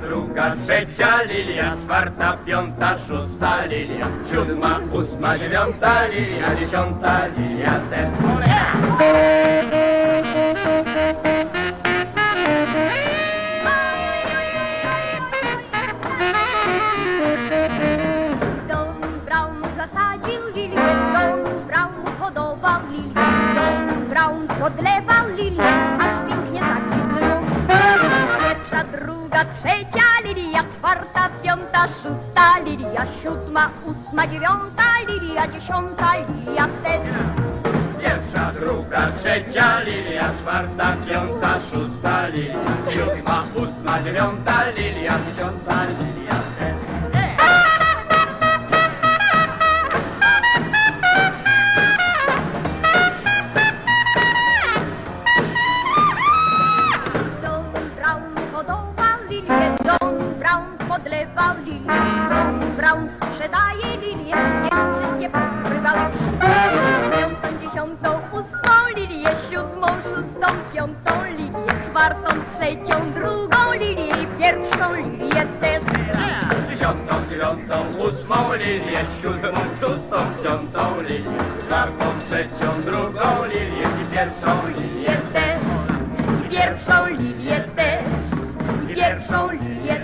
Druga, trzecia lilia, czwarta, piąta, szósta lilia, siódma, ósma, dziewiąta lilia, dziesiąta lilia też. Don Brown zasadził Don Brown hodował Don Brown podlewał lilię, trzecia lilia, czwarta, piąta, szósta lilia, siódma, ósma, dziewiąta lilia, dziesiąta lilia też. Pierwsza, druga, trzecia lilia, czwarta, piąta, szósta lilia, siódma, ósma, dziewiąta lilia, dziesiąta lilia Podlewał lilię, Don Brown sprzedaje lilię, niech wszystkie pokrywały Piątą, dziesiątą, ósmą lilię, siódmą, szóstą, piątą lilię, czwartą, trzecią, drugą lilię i pierwszą lilię też. Dziesiątą, dziewiątą, ósmą lilię, siódmą, szóstą, piątą lilię, czwartą, trzecią, drugą lilię i pierwszą lilię. Też, pierwszą lilię też, pierwszą lilię